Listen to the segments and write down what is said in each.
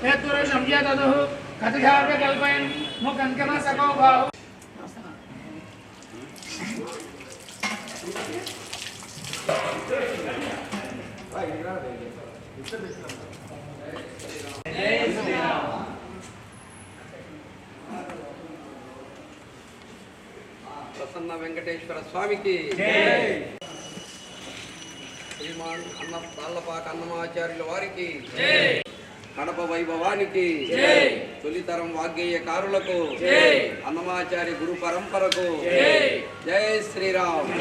रामयः हेतुरुषं यदधुः कथयाव्य कल्पयन् मुखङ्कमसको बाहु ప్రసన్న వెంకటేశ్వర స్వామికి శ్రీమాన్ అన్న తాళ్లపాక అన్నమాచార్యుల వారికి కడప వైభవానికి తొలితరం వాగ్గేయకారులకు అన్నమాచారి గురు పరంపరకు జయ శ్రీరామ్.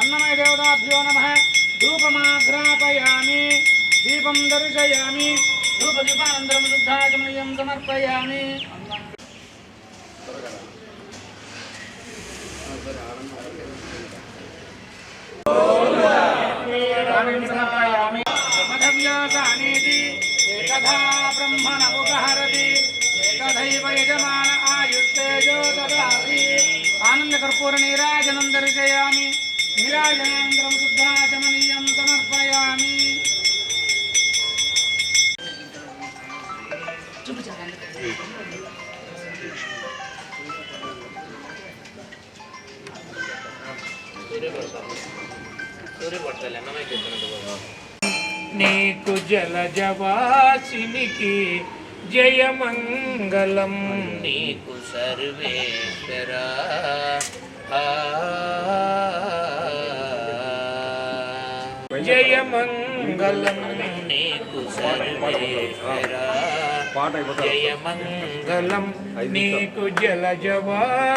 అన్నమయ దేవతాభ్యో నమ. ధూపమాగ్రాపయామి. దీపం దర్శయామి. రూపదీపానంతరం శుద్ధాచమయం సమర్పయామి. మధవ్యాసానేది ఏకథా బ్రహ్మణ ఉపహరతి. ఏకథైవ యజమాన ఆయుస్తేజో దదాసి ఆనంద కర్పూర నీరాజనం దర్శయామి. నీరాజనానంతరం శుద్ధాచమనీయం సమర్పయామి. నీకు జలజవాసినికి జయమంగళం. నీకు సర్వేశ్వర. జయమంగళం. నీకు సర్వేశ్వర. జయమంగళం. నీకు జలజవా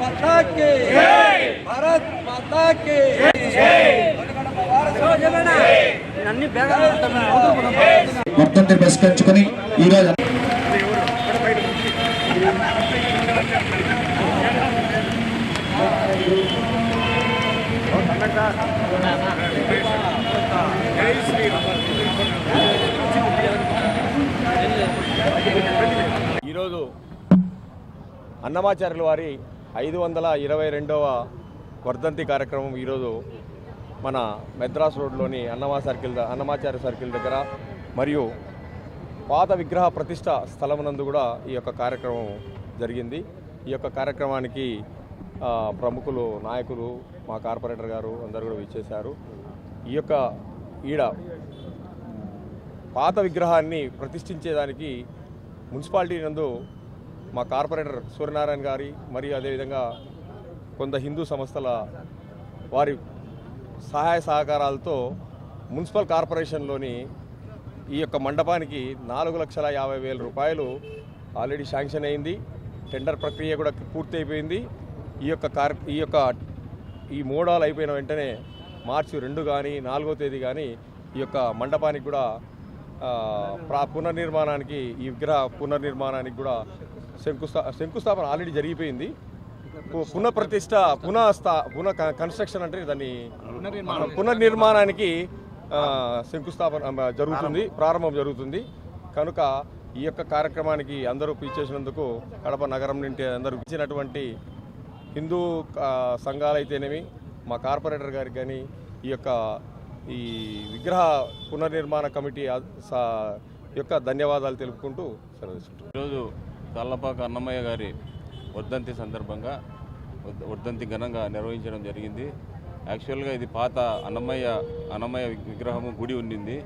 మాతా కి భారత్ మాతా కి వర్ధంతిని పురస్కరించుకొని ఈరోజు ఈరోజు అన్నమాచార్యుల వారి ఐదు వందల ఇరవై రెండవ వర్ధంతి కార్యక్రమం ఈరోజు మన మెద్రాస్ రోడ్లోని అన్నమా సర్కిల్ అన్నమాచార్య సర్కిల్ దగ్గర మరియు పాత విగ్రహ ప్రతిష్ట స్థలమునందు కూడా ఈ యొక్క కార్యక్రమం జరిగింది. ఈ యొక్క కార్యక్రమానికి ప్రముఖులు నాయకులు మా కార్పొరేటర్ గారు అందరూ కూడా విచ్చేశారు. ఈ యొక్క ఈడ పాత విగ్రహాన్ని ప్రతిష్ఠించేదానికి మున్సిపాలిటీ నందు మా కార్పొరేటర్ సూర్యనారాయణ గారి మరియు అదేవిధంగా కొంత హిందూ సంస్థల వారి సహాయ సహకారాలతో మున్సిపల్ కార్పొరేషన్లోని ఈ యొక్క మండపానికి నాలుగు లక్షల యాభై వేల రూపాయలు ఆల్రెడీ శాంక్షన్ అయింది. టెండర్ ప్రక్రియ కూడా పూర్తి అయిపోయింది ఈ యొక్క కార్ ఈ యొక్క ఈ మోడాలు అయిపోయిన వెంటనే మార్చి రెండు కానీ నాలుగో తేదీ కానీ ఈ యొక్క మండపానికి కూడా ప్రా పునర్నిర్మాణానికి ఈ విగ్రహ పునర్నిర్మాణానికి కూడా శంకుస్థా శంకుస్థాపన ఆల్రెడీ జరిగిపోయింది. పునఃప్రతిష్ట పునః స్థా పునః కన్స్ట్రక్షన్ అంటే దాన్ని పునర్నిర్మాణానికి శంకుస్థాపన జరుగుతుంది ప్రారంభం. జరుగుతుంది. కనుక ఈ యొక్క కార్యక్రమానికి అందరూ పిలిచేసినందుకు కడప నగరం నుండి అందరూ ఇచ్చినటువంటి హిందూ సంఘాలైతేనేమి మా కార్పొరేటర్ గారికి కానీ ఈ యొక్క ఈ విగ్రహ పునర్నిర్మాణ కమిటీ యొక్క ధన్యవాదాలు తెలుపుకుంటూ సెలవు. ఈరోజు కల్లపాక అన్నమయ్య గారి వర్ధంతి సందర్భంగా వర్ధంతి ఘనంగా నిర్వహించడం జరిగింది. యాక్చువల్గా ఇది పాత అన్నమయ్య అన్నమయ్య విగ్రహము గుడి ఉండింది.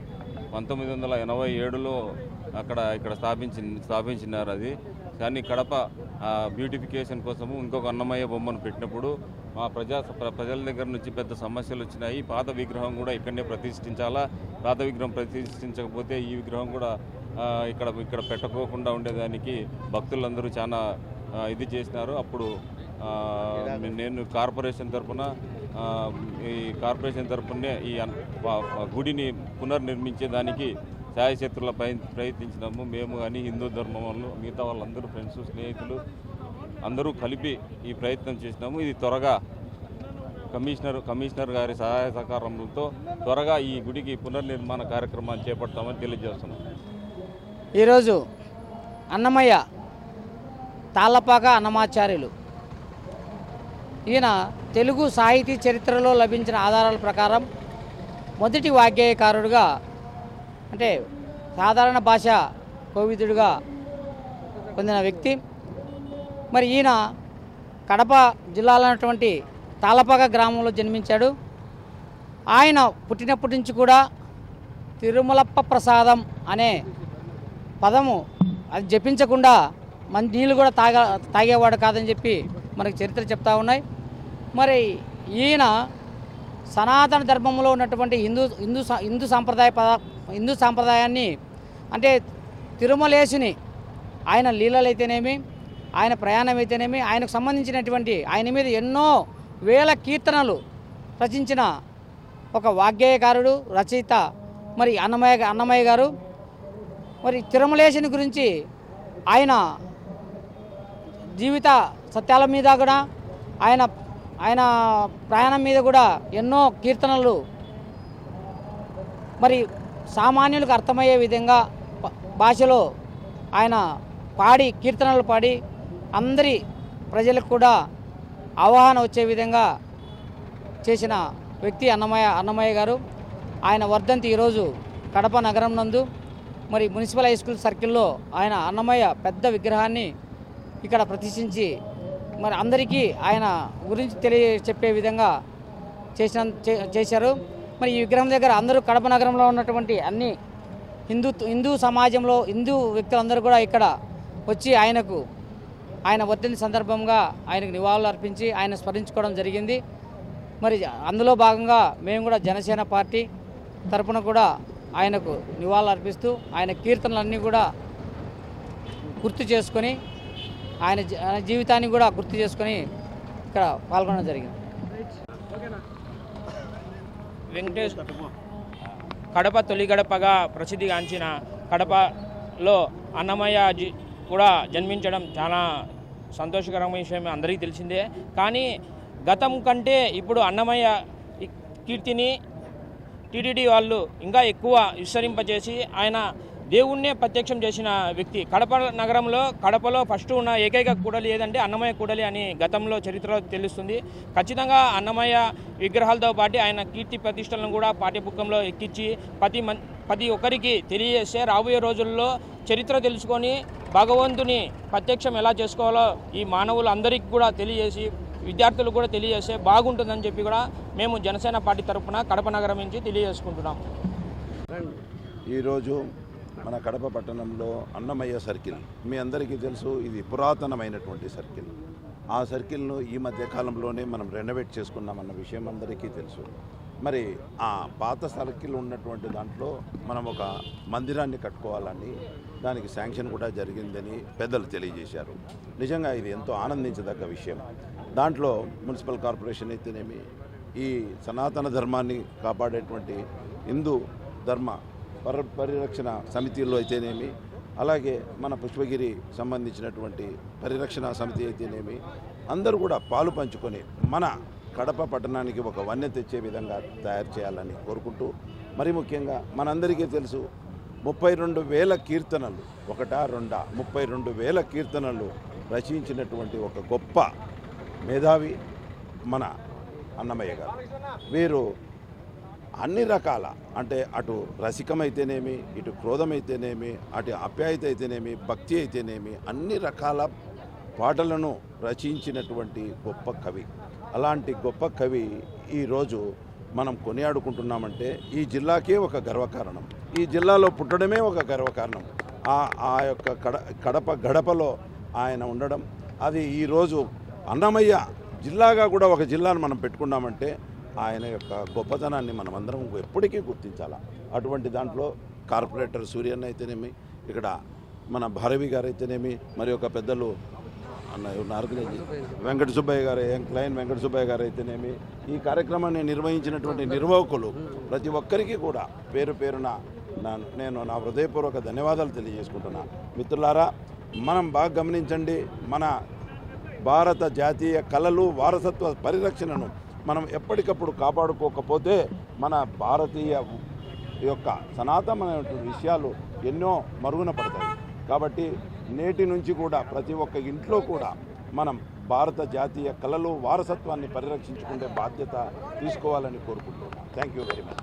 పంతొమ్మిది వందల ఎనభై ఏడులో అక్కడ ఇక్కడ స్థాపించి స్థాపించినారు అది. కానీ కడప ఆ, బ్యూటిఫికేషన్ కోసము ఇంకొక అన్నమయ్య బొమ్మను పెట్టినప్పుడు మా ప్రజా ప్ర- ప్రజల దగ్గర నుంచి పెద్ద సమస్యలు వచ్చినాయి. పాత విగ్రహం కూడా ఇక్కడనే ప్రతిష్ఠించాలా? పాత విగ్రహం ప్రతిష్ఠించకపోతే ఈ విగ్రహం కూడా ఇక్కడ ఇక్కడ పెట్టకోకుండా ఉండేదానికి భక్తులందరూ చాలా ఇది చేసినారు. అప్పుడు నేను కార్పొరేషన్ తరఫున ఈ కార్పొరేషన్ తరఫునే ఈ గుడిని పునర్నిర్మించేదానికి ఛాయశత్రుల ప్రయత్నించినాము. మేము కానీ హిందూ ధర్మం వాళ్ళు మిగతా వాళ్ళందరూ ఫ్రెండ్స్ స్నేహితులు అందరూ కలిపి ఈ ప్రయత్నం చేసినాము. ఇది త్వరగా కమిషనర్ కమిషనర్ గారి సహాయ సహకారంతో త్వరగా ఈ గుడికి పునర్నిర్మాణ కార్యక్రమాన్ని చేపడతామని తెలియజేస్తున్నాం. ఈరోజు అన్నమయ్య తాళ్ళపాక అన్నమాచార్యులు. ఈయన తెలుగు సాహితీ చరిత్రలో లభించిన ఆధారాల ప్రకారం మొదటి వాగ్గేయకారుడుగా అంటే సాధారణ భాష కోవిదుడుగా పొందిన వ్యక్తి. మరి ఈయన కడప జిల్లాలో ఉన్నటువంటి తాళ్ళపాక గ్రామంలో జన్మించాడు. ఆయన పుట్టినప్పటి నుంచి కూడా తిరుమలప్ప ప్రసాదం అనే పదము. అది జపించకుండా మన నీళ్ళు కూడా తాగా తాగేవాడు కాదని చెప్పి మనకు చరిత్ర చెప్తా ఉన్నాయి. మరి ఈయన సనాతన ధర్మంలో ఉన్నటువంటి హిందూ హిందూ సా- హిందూ సాంప్రదాయ పద హిందూ సాంప్రదాయాన్ని అంటే తిరుమలేశుని ఆయన లీలలైతేనేమి ఆయన ప్రయాణం అయితేనేమి ఆయనకు సంబంధించినటువంటి ఆయన మీద ఎన్నో వేల కీర్తనలు రచించిన ఒక వాగ్గేయకారుడు రచయిత మరి అన్నమయ్య అన్నమయ్య గారు. మరి తిరుమలేశుని గురించి ఆయన జీవిత సత్యాల మీద కూడా ఆయన ఆయన ప్రయాణం మీద కూడా ఎన్నో కీర్తనలు మరి సామాన్యులకు అర్థమయ్యే విధంగా భాషలో ఆయన పాడి కీర్తనలు పాడి అందరి ప్రజలకు కూడా అవగాహన వచ్చే విధంగా చేసిన వ్యక్తి అన్నమయ్య అన్నమయ్య గారు. ఆయన వర్ధంతి ఈరోజు కడప నగరం నందు మరి మున్సిపల్ హై స్కూల్ సర్కిల్లో ఆయన అన్నమయ్య పెద్ద విగ్రహాన్ని ఇక్కడ ప్రతిష్ఠించి మరి అందరికీ ఆయన గురించి తెలియ చెప్పే విధంగా చేసిన చే- చేశారు. మరి ఈ విగ్రహం దగ్గర అందరూ కడప నగరంలో ఉన్నటువంటి అన్ని హిందూ హిందూ సమాజంలో హిందూ వ్యక్తులందరూ కూడా ఇక్కడ వచ్చి ఆయనకు ఆయన వర్ధంతి సందర్భంగా ఆయనకు నివాళులు అర్పించి ఆయన స్మరించుకోవడం జరిగింది. మరి అందులో భాగంగా మేము కూడా జనసేన పార్టీ తరపున కూడా ఆయనకు నివాళులర్పిస్తూ ఆయన కీర్తనలన్నీ కూడా గుర్తు చేసుకొని ఆయన ఆయన జీవితాన్ని కూడా గుర్తు చేసుకొని ఇక్కడ పాల్గొనడం జరిగింది. వెంకటేష్ కడప తొలిగడపగా ప్రసిద్ధిగాంచిన కడపలో అన్నమయ్య జి- కూడా జన్మించడం చాలా సంతోషకరమైన విషయం అందరికీ తెలిసిందే. కానీ గతం కంటే ఇప్పుడు అన్నమయ్య కీర్తిని టీటీడీ వాళ్ళు ఇంకా ఎక్కువ విస్తరింపజేసి ఆయన దేవుణ్ణే ప్రత్యక్షం చేసిన వ్యక్తి. కడప నగరంలో కడపలో ఫస్ట్ ఉన్న ఏకైక కూడలి ఏదంటే అన్నమయ్య కూడలి అని గతంలో చరిత్రలో తెలుస్తుంది. ఖచ్చితంగా అన్నమయ్య విగ్రహాలతో పాటు ఆయన కీర్తి ప్రతిష్టలను కూడా పాఠ్యపుస్తకంలో ఎక్కించి ప్రతి మన్ ప్రతి ఒక్కరికి తెలియజేస్తే రాబోయే రోజుల్లో చరిత్ర తెలుసుకొని భగవంతుని ప్రత్యక్షం ఎలా చేసుకోవాలో ఈ మానవులు అందరికీ కూడా తెలియజేసి విద్యార్థులకు కూడా తెలియజేస్తే బాగుంటుందని చెప్పి కూడా మేము జనసేన పార్టీ తరఫున కడప నగరం నుంచి తెలియజేసుకుంటున్నాం. ఈరోజు మన కడప పట్టణంలో అన్నమయ్య సర్కిల్. మీ అందరికీ తెలుసు ఇది పురాతనమైనటువంటి సర్కిల్. ఆ సర్కిల్ను ఈ మధ్య కాలంలోనే మనం రెనోవేట్ చేసుకున్నామన్న విషయం అందరికీ తెలుసు. మరి ఆ పాత సర్కిల్ ఉన్నటువంటి దాంట్లో మనం ఒక మందిరాన్ని కట్టుకోవాలని దానికి శాంక్షన్ కూడా జరిగిందని పెద్దలు తెలియజేశారు. నిజంగా ఇది ఎంతో ఆనందించదగ్గ విషయం. దాంట్లో మున్సిపల్ కార్పొరేషన్ అయితేనేమి ఈ సనాతన ధర్మాన్ని కాపాడేటువంటి హిందూ ధర్మ పర పరిరక్షణ సమితిలో అయితేనేమి అలాగే మన పుష్పగిరి సంబంధించినటువంటి పరిరక్షణ సమితి అయితేనేమి అందరూ కూడా పాలు పంచుకొని మన కడప పట్టణానికి ఒక వన్య తెచ్చే విధంగా తయారు చేయాలని కోరుకుంటూ మరి ముఖ్యంగా మనందరికీ తెలుసు ముప్పై రెండు వేల కీర్తనలు ఒకటా రెండా? ముప్పై రెండు వేల కీర్తనలు రచించినటువంటి ఒక గొప్ప మేధావి మన అన్నమయ్య గారు. వీరు అన్ని రకాల అంటే అటు రసికమైతేనేమి ఇటు క్రోధమైతేనేమి అటు ఆప్యాయత అయితేనేమి భక్తి అయితేనేమి అన్ని రకాల పాటలను రచించినటువంటి గొప్ప కవి. అలాంటి గొప్ప కవి ఈరోజు మనం కొనియాడుకుంటున్నామంటే ఈ జిల్లాకే ఒక గర్వకారణం. ఈ జిల్లాలో పుట్టడమే ఒక గర్వకారణం. ఆ ఆ యొక్క కడ కడప గడపలో ఆయన ఉండడం. అది ఈరోజు అన్నమయ్య జిల్లాగా కూడా ఒక జిల్లాను మనం పెట్టుకున్నామంటే ఆయన యొక్క గొప్పతనాన్ని మనం అందరం ఎప్పటికీ గుర్తించాలా. అటువంటి దాంట్లో కార్పొరేటర్ సూర్యన్న అయితేనేమి ఇక్కడ మన భారవి గారు అయితేనేమి మరి యొక్క పెద్దలు అన్నీ వెంకట సుబ్బయ్య గారు క్లైన్ వెంకట సుబ్బయ్య గారు అయితేనేమి ఈ కార్యక్రమాన్ని నిర్వహించినటువంటి నిర్వాహకులు ప్రతి ఒక్కరికి కూడా పేరు పేరున నేను నా హృదయపూర్వక ధన్యవాదాలు తెలియజేసుకుంటున్నాను మిత్రులారా మనం బాగా గమనించండి మన భారత జాతీయ కళలు వారసత్వ పరిరక్షణను మనం ఎప్పటికప్పుడు కాపాడుకోకపోతే మన భారతీయ యొక్క సనాతనమైనటువంటి విషయాలు ఎన్నో మరుగున పడతాయి. కాబట్టి నేటి నుంచి కూడా ప్రతి ఒక్క ఇంట్లో కూడా మనం భారత జాతీయ కళలు వారసత్వాన్ని పరిరక్షించుకునే బాధ్యత తీసుకోవాలని కోరుకుంటున్నాం. Thank you very much